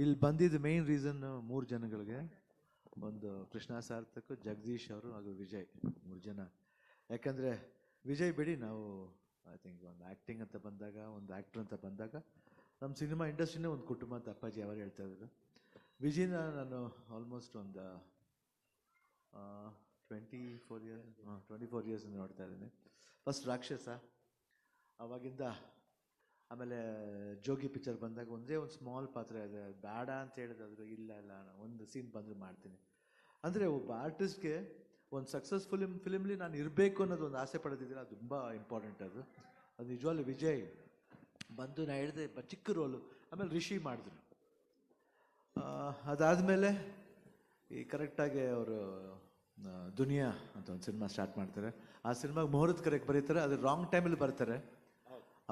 ಇಲ್ಲಿ ಬಂದಿದ್ದ main reason ಮೂರು ಜನಗಳಿಗೆ, ಒಂದು ಕೃಷ್ಣ ಸಾರ್ಥಕ್, ಜಗದೀಶ್ ಅವರು ಹಾಗೂ ವಿಜಯ್, ಮೂರು ಜನ. ಯಾಕಂದರೆ ವಿಜಯ್ ಬಿಡಿ, ನಾವು ಐ ಥಿಂಕ್ ಒಂದು ಆ್ಯಕ್ಟಿಂಗ್ ಅಂತ ಬಂದಾಗ, ಒಂದು ಆ್ಯಕ್ಟ್ರ್ ಅಂತ ಬಂದಾಗ, ನಮ್ಮ ಸಿನಿಮಾ ಇಂಡಸ್ಟ್ರಿನೇ ಒಂದು ಕುಟುಂಬ ಅಂತ ಅಪ್ಪಾಜಿ ಅವರು ಹೇಳ್ತಾ ಇದ್ರು. ವಿಜಯ್ನ ನಾನು ಆಲ್ಮೋಸ್ಟ್ ಒಂದು twenty four years twenty four years ನೋಡ್ತಾ ಇದ್ದೀನಿ. ಫಸ್ಟ್ ರಾಕ್ಷಸ, ಅವಾಗಿಂದ ಆಮೇಲೆ, ಜೋಗಿ ಪಿಕ್ಚರ್ ಬಂದಾಗ ಒಂದೇ ಒಂದು ಸ್ಮಾಲ್ ಪಾತ್ರ ಇದೆ ಬೇಡ ಅಂತ ಹೇಳಿದ್ರು ಇಲ್ಲ ಇಲ್ಲ ಒಂದು ಸೀನ್ ಬಂದರೆ ಮಾಡ್ತೀನಿ. ಅಂದರೆ ಒಬ್ಬ ಆರ್ಟಿಸ್ಟ್ಗೆ ಒಂದು ಸಕ್ಸಸ್ ಫಿಲಿಮ್ ಫಿಲಿಮ್ಲಿ ನಾನು ಇರಬೇಕು ಅನ್ನೋದು ಒಂದು ಆಸೆ ಪಡೆದಿದ್ದೀನಿ ಅದು ತುಂಬ ಇಂಪಾರ್ಟೆಂಟ್ ಅದು. ಅದು ನಿಜವಾಗ್ಲೂ ವಿಜಯ್. ಬಂದು ನಾ ಹೇಳಿದೆ ಚಿಕ್ಕ ರೋಲು ಆಮೇಲೆ ರಿಷಿ ಮಾಡಿದ್ರು. ಅದಾದಮೇಲೆ ಈ ಕರೆಕ್ಟಾಗಿ ಅವರು ದುನಿಯಾ ಅಂತ ಒಂದು ಸಿನಿಮಾ ಸ್ಟಾರ್ಟ್ ಮಾಡ್ತಾರೆ. ಆ ಸಿನಿಮಾಗೆ ಮುಹೂರ್ತ ಕರೆಕ್ಟ್ ಬರೀತಾರೆ, ಅದು ರಾಂಗ್ ಟೈಮಲ್ಲಿ ಬರ್ತಾರೆ.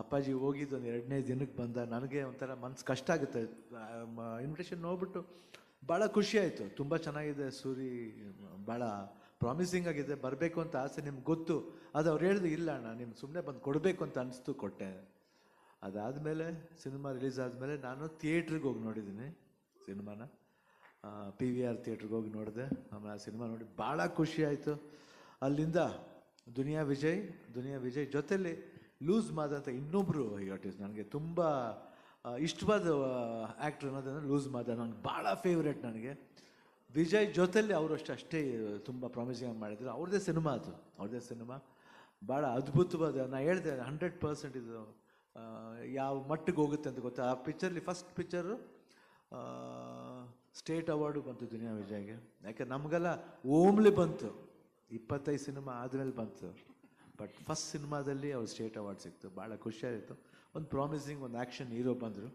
ಅಪ್ಪಾಜಿ ಹೋಗಿದ್ದು ಒಂದು ಎರಡನೇ ದಿನಕ್ಕೆ ಬಂದ. ನನಗೆ ಒಂಥರ ಮನ್ಸು ಕಷ್ಟ ಆಗುತ್ತೆ. ಇನ್ವಿಟೇಷನ್ ನೋಡ್ಬಿಟ್ಟು ಭಾಳ ಖುಷಿ ಆಯಿತು. ತುಂಬ ಚೆನ್ನಾಗಿದೆ ಸೂರಿ ಭಾಳ ಪ್ರಾಮಿಸಿಂಗ್ ಆಗಿದೆ. ಬರಬೇಕು ಅಂತ ಆಸೆ ನಿಮ್ಗೆ ಗೊತ್ತು. ಅದು ಅವ್ರು ಹೇಳಿದ್ರು ಇಲ್ಲ ಅಣ್ಣ ನಿಮ್ಗೆ ಸುಮ್ಮನೆ ಬಂದು ಕೊಡಬೇಕು ಅಂತ ಅನಿಸ್ತು ಕೊಟ್ಟೆ. ಅದಾದಮೇಲೆ ಸಿನಿಮಾ ರಿಲೀಸ್ ಆದಮೇಲೆ ನಾನು ಥಿಯೇಟ್ರಿಗೆ ಹೋಗಿ ನೋಡಿದ್ದೀನಿ ಸಿನಿಮಾನ. ಪಿ ವಿ ಆರ್ ಥಿಯೇಟ್ರಿಗೆ ಹೋಗಿ ನೋಡಿದೆ. ಆಮೇಲೆ ಆ ಸಿನಿಮಾ ನೋಡಿ ಭಾಳ ಖುಷಿ ಆಯಿತು. ಅಲ್ಲಿಂದ ದುನಿಯಾ ವಿಜಯ್ ದುನಿಯಾ ವಿಜಯ್ ಜೊತೆಲಿ ಲೂಸ್ ಮಾದ ಅಂತ ಇನ್ನೊಬ್ಬರು ಆರ್ಟಿಸ್ಟ್ ನನಗೆ ತುಂಬ ಇಷ್ಟವಾದ ಆ್ಯಕ್ಟ್ರ್ ಅನ್ನೋದಂದ್ರೆ ಲೂಸ್ ಮಾದ. ನನಗೆ ಭಾಳ ಫೇವ್ರೇಟ್ ನನಗೆ. ವಿಜಯ್ ಜೊತೆಲಿ ಅವರು ಅಷ್ಟು, ಅಷ್ಟೇ, ತುಂಬ ಪ್ರಾಮಿಸಿಂಗ್ ಮಾಡಿದ್ರು. ಅವ್ರದ್ದೇ ಸಿನಿಮಾ ಅದು. ಅವ್ರದೇ ಸಿನಿಮಾ ಭಾಳ ಅದ್ಭುತವಾದ ನಾನು ಹೇಳಿದೆ ಹಂಡ್ರೆಡ್ ಪರ್ಸೆಂಟ್ ಇದು ಯಾವ ಮಟ್ಟಿಗೆ ಹೋಗುತ್ತೆ ಅಂತ ಗೊತ್ತಾ? ಆ ಪಿಕ್ಚರ್ಲಿ ಫಸ್ಟ್ ಪಿಕ್ಚರು ಸ್ಟೇಟ್ ಅವಾರ್ಡು ಬಂತು ದುನಿಯಾ ವಿಜಯ್ಗೆ. ಯಾಕೆ, ನಮಗೆಲ್ಲ ಓಮ್ಲಿ ಬಂತು. ಇಪ್ಪತ್ತೈದು ಸಿನಿಮಾ ಆದಮೇಲೆ ಬಂತು. ಬಟ್ ಫಸ್ಟ್ ಸಿನಿಮಾದಲ್ಲಿ ಅವ್ರು ಸ್ಟೇಟ್ ಅವಾರ್ಡ್ ಸಿಕ್ತು, ಭಾಳ ಖುಷಿಯಾಗಿತ್ತು. ಒಂದು ಪ್ರಾಮಿಸಿಂಗ್ ಒಂದು ಆ್ಯಕ್ಷನ್ ಹೀರೋ ಬಂದರು.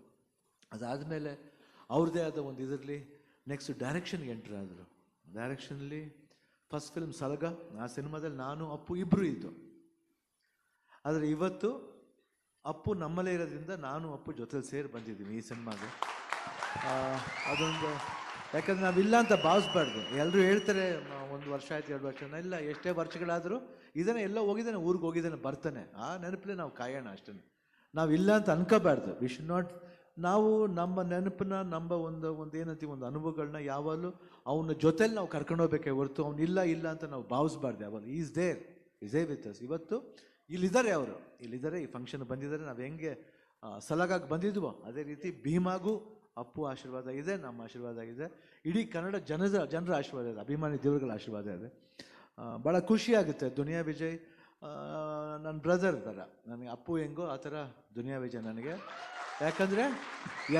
ಅದಾದಮೇಲೆ ಅವ್ರದ್ದೇ ಆದ ಒಂದು ಇದರಲ್ಲಿ ನೆಕ್ಸ್ಟ್ ಡೈರೆಕ್ಷನ್ಗೆ ಎಂಟ್ರ್ ಆದರು. ಡೈರೆಕ್ಷನಲ್ಲಿ ಫಸ್ಟ್ ಫಿಲ್ಮ್ ಸಲಗ, ಆ ಸಿನಿಮಾದಲ್ಲಿ ನಾನು, ಅಪ್ಪು ಇಬ್ಬರು ಇದ್ದು. ಆದರೆ ಇವತ್ತು ಅಪ್ಪು ನಮ್ಮಲ್ಲೇ ಇರೋದ್ರಿಂದ ನಾನು, ಅಪ್ಪು ಜೊತೆಲಿ ಸೇರಿ ಬಂದಿದ್ದೀನಿ ಈ ಸಿನಿಮಾಗೆ ಅದೊಂದು ಯಾಕಂದ್ರೆ ನಾವಿಲ್ಲ ಅಂತ ಭಾವಿಸ್ಬಾರ್ದು. ಎಲ್ಲರೂ ಹೇಳ್ತಾರೆ ಒಂದು ವರ್ಷ ಆಯ್ತು, ಎರಡು ವರ್ಷ ಇಲ್ಲ, ಎಷ್ಟೇ ವರ್ಷಗಳಾದರೂ ಇದನ್ನು ಎಲ್ಲ ಹೋಗಿದ್ದಾನೆ, ಊರಿಗೆ ಹೋಗಿದ್ದಾನೆ, ಬರ್ತಾನೆ. ಆ ನೆನಪಲ್ಲೇ ನಾವು ಕಾಯೋಣ ಅಷ್ಟೇ ನಾವು ಇಲ್ಲ ಅಂತ ಅನ್ಕೋಬಾರ್ದು. ವಿ ಶುಡ್ ನಾಟ್ ನಾವು ನಮ್ಮ ನೆನಪನ್ನ, ನಮ್ಮ ಒಂದು ಒಂದು ಏನಂತೀವಿ, ಒಂದು ಅನುಭವಗಳನ್ನ ಯಾವಾಗಲೂ ಅವನ ಜೊತೆಲಿ ನಾವು ಕರ್ಕೊಂಡು ಹೋಗ್ಬೇಕೆ ಹೊರತು, ಅವ್ನು ಇಲ್ಲ ಇಲ್ಲ ಅಂತ ನಾವು ಭಾವಿಸ್ಬಾರ್ದು ಯಾವಾಗ is there is a with us ಇವತ್ತು ಇಲ್ಲಿದ್ದಾರೆ ಅವರು. ಇಲ್ಲಿದ್ದಾರೆ, ಈ ಫಂಕ್ಷನ್ ಬಂದಿದ್ದಾರೆ. ನಾವು ಹೆಂಗೆ ಸಲಗಾಗಿ ಬಂದಿದ್ವೋ, ಅದೇ ರೀತಿ ಭೀಮಾಗೂ ಅಪ್ಪು ಆಶೀರ್ವಾದ ಇದೆ ನಮ್ಮ ಆಶೀರ್ವಾದ ಇದೆ ಇಡೀ ಕನ್ನಡ ಜನದ ಜನರ ಆಶೀರ್ವಾದ ಇದೆ, ಅಭಿಮಾನಿ ದೇವರುಗಳ ಆಶೀರ್ವಾದ ಇದೆ. ಭಾಳ ಖುಷಿ ಆಗುತ್ತೆ ದುನಿಯಾ ವಿಜಯ್. ನನ್ನ ಬ್ರದರ್ ಥರ ನನಗೆ ಅಪ್ಪು ಹೆಂಗೋ ಆ ಥರ ದುನಿಯಾ ವಿಜಯ್ ನನಗೆ. ಯಾಕಂದರೆ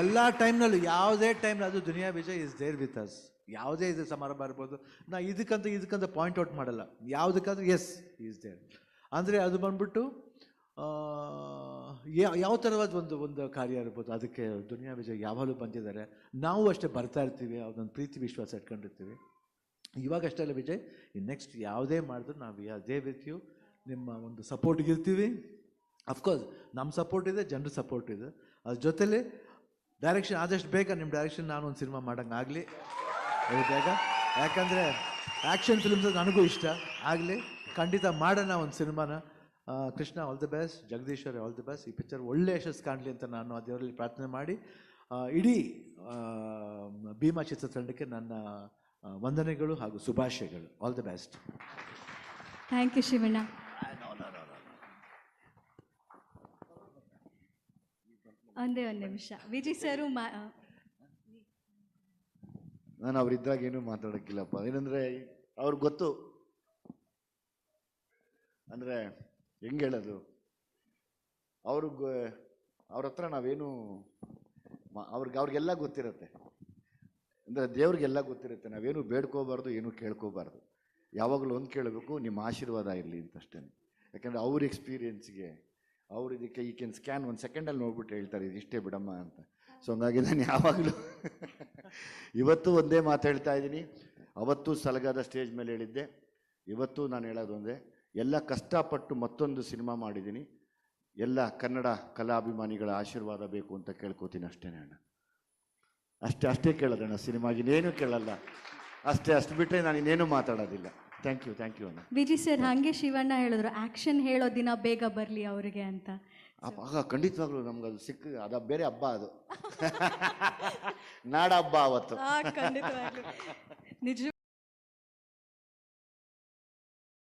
ಎಲ್ಲ ಟೈಮ್ನಲ್ಲೂ ಯಾವುದೇ ಟೈಮ್ನಲ್ಲಿ ಅದು Duniya Vijay is there with us ಯಾವುದೇ ಇದು ಸಮಾರಂಭ ಇರ್ಬೋದು ನಾ ಇದಕ್ಕಂತ ಇದಕ್ಕಂತ ಪಾಯಿಂಟ್ ಔಟ್ ಮಾಡಲ್ಲ. ಯಾವುದಕ್ಕಾದ್ರೂ ಎಸ್ ಈಸ್ ದೇರ್ ಅಂದರೆ ಅದು ಬಂದ್ಬಿಟ್ಟು ಯಾವ ಥರವಾದ ಒಂದು ಒಂದು ಕಾರ್ಯ ಇರ್ಬೋದು? ಅದಕ್ಕೆ ದುನಿಯಾ ವಿಜಯ್ ಯಾವಾಗಲೂ ಬಂದಿದ್ದಾರೆ. ನಾವು ಅಷ್ಟೇ ಬರ್ತಾ ಇರ್ತೀವಿ ಅದೊಂದು ಪ್ರೀತಿ ವಿಶ್ವಾಸ ಇಟ್ಕೊಂಡಿರ್ತೀವಿ. ಇವಾಗ ಅಷ್ಟೇ ಅಲ್ಲ ವಿಜಯ್ ನೆಕ್ಸ್ಟ್ ಯಾವುದೇ ಮಾಡಿದ್ರು ನಾವು ಅದೇ ವಿತ್ ಯು ನಿಮ್ಮ ಒಂದು ಸಪೋರ್ಟ್ಗೆ ಇರ್ತೀವಿ. ಅಫ್ಕೋರ್ಸ್ ನಮ್ಮ ಸಪೋರ್ಟ್ ಇದೆ, ಜನರ ಸಪೋರ್ಟ್ ಇದೆ. ಅದ್ರ ಜೊತೆಲಿ ಡೈರೆಕ್ಷನ್ ಆದಷ್ಟು ಬೇಗ ನಿಮ್ಮ ಡೈರೆಕ್ಷನ್ ನಾನು ಒಂದು ಸಿನಿಮಾ ಮಾಡೋಂಗಾಗಲಿ ಬೇಗ. ಯಾಕಂದರೆ ಆ್ಯಕ್ಷನ್ ಫಿಲ್ಮ್ಸ್ ನನಗೂ ಇಷ್ಟ. ಆಗಲಿ, ಖಂಡಿತ ಮಾಡೋಣ ಒಂದು ಸಿನಿಮಾನ Krishna all the best Jagadishwar all the best ಈ ಪಿಕ್ಚರ್ ಒಳ್ಳೆ ಯಶಸ್ಸು ಕಾಣಲಿ ಅಂತ ನಾನು ಆ ದೇವರಲ್ಲಿ ಪ್ರಾರ್ಥನೆ ಮಾಡಿ. ಇಡೀ ಭೀಮಾ ಭೀಮಾ ಚಿತ್ರತಂಡಕ್ಕೆ ನನ್ನ ವಂದನೆಗಳು ಹಾಗೂ ಶುಭಾಶಯಗಳು. All the best thank you Shivanna. ಒಂದೇ ಒಂದು ನಿಮಿಷ. ವಿಜಯ್ ಸರು ಮಾ ನಾನು ಅವರಿದ್ದಾಗ ಏನೂ ಮಾತಾಡೋಕ್ಕಿಲ್ಲಪ್ಪ. ಏನಂದರೆ ಅವ್ರಿಗೆ ಗೊತ್ತು. ಅಂದರೆ ಹೆಂಗೆ ಹೇಳೋದು? ಅವ್ರಿಗೆ ಅವ್ರ ಹತ್ರ ನಾವೇನು ಅವ್ರಿಗೆ, ಅವ್ರಿಗೆಲ್ಲ ಗೊತ್ತಿರುತ್ತೆ. ಅಂದರೆ ದೇವ್ರಿಗೆಲ್ಲ ಗೊತ್ತಿರುತ್ತೆ. ನಾವೇನು ಬೇಡ್ಕೋಬಾರ್ದು, ಏನು ಕೇಳ್ಕೋಬಾರ್ದು. ಯಾವಾಗಲೂ ಒಂದು ಕೇಳಬೇಕು, ನಿಮ್ಮ ಆಶೀರ್ವಾದ ಇರಲಿ ಅಂತಷ್ಟೇ ಯಾಕಂದರೆ ಅವ್ರ ಎಕ್ಸ್ಪೀರಿಯೆನ್ಸ್ಗೆ, ಅವ್ರು ಇದಕ್ಕೆ ಈ ಕ್ಯಾನ್ ಸ್ಕ್ಯಾನ್ ಒಂದು ಸೆಕೆಂಡಲ್ಲಿ ನೋಡ್ಬಿಟ್ಟು ಹೇಳ್ತಾರೆ, ಇದು ಇಷ್ಟೇ ಬಿಡಮ್ಮ ಅಂತ. ಸೊ ಹಂಗಾಗಿ ನಾನು ಯಾವಾಗಲೂ ಇವತ್ತು ಒಂದೇ ಮಾತು ಹೇಳ್ತಾ ಇದ್ದೀನಿ. ಅವತ್ತು ಸಲಗಾದ ಸ್ಟೇಜ್ ಮೇಲೆ ಹೇಳಿದ್ದೆ. ಇವತ್ತು ನಾನು ಹೇಳೋದು ಒಂದೇ. ಎಲ್ಲ ಕಷ್ಟಪಟ್ಟು ಮತ್ತೊಂದು ಸಿನಿಮಾ ಮಾಡಿದ್ದೀನಿ. ಎಲ್ಲ ಕನ್ನಡ ಕಲಾಭಿಮಾನಿಗಳ ಆಶೀರ್ವಾದ ಬೇಕು ಅಂತ ಕೇಳ್ಕೊತೀನಿ ಅಷ್ಟೇ ಅಣ್ಣ. ಅಷ್ಟೇ ಅಷ್ಟೇ ಕೇಳೋದಣ್ಣ ಸಿನಿಮಾಗೆ ಇನ್ನೇನು ಕೇಳಲ್ಲ. ಅಷ್ಟೇ ಅಷ್ಟು ಬಿಟ್ಟರೆ ನಾನು ಇನ್ನೇನು ಮಾತಾಡೋದಿಲ್ಲ. ಥ್ಯಾಂಕ್ ಯು ಥ್ಯಾಂಕ್ ಯು ಅಣ್ಣ. ವಿಜಿ ಸರ್ ಹಾಗೆ ಶಿವಣ್ಣ ಹೇಳಿದ್ರು ಆ್ಯಕ್ಷನ್ ಹೇಳೋ ದಿನ ಬೇಗ ಬರಲಿ ಅವರಿಗೆ ಅಂತ. ಅಪ್ಪ, ಆಗ ಖಂಡಿತವಾಗ್ಲೂ ನಮ್ಗೆ ಅದು ಸಿಕ್ಕ ಅದ ಬೇರೆ ಹಬ್ಬ ಅದು. ನಾಡಹಬ್ಬ ಅವತ್ತು. ಆ, ಖಂಡಿತವಾಗ್ಲೂ. ನಿಜ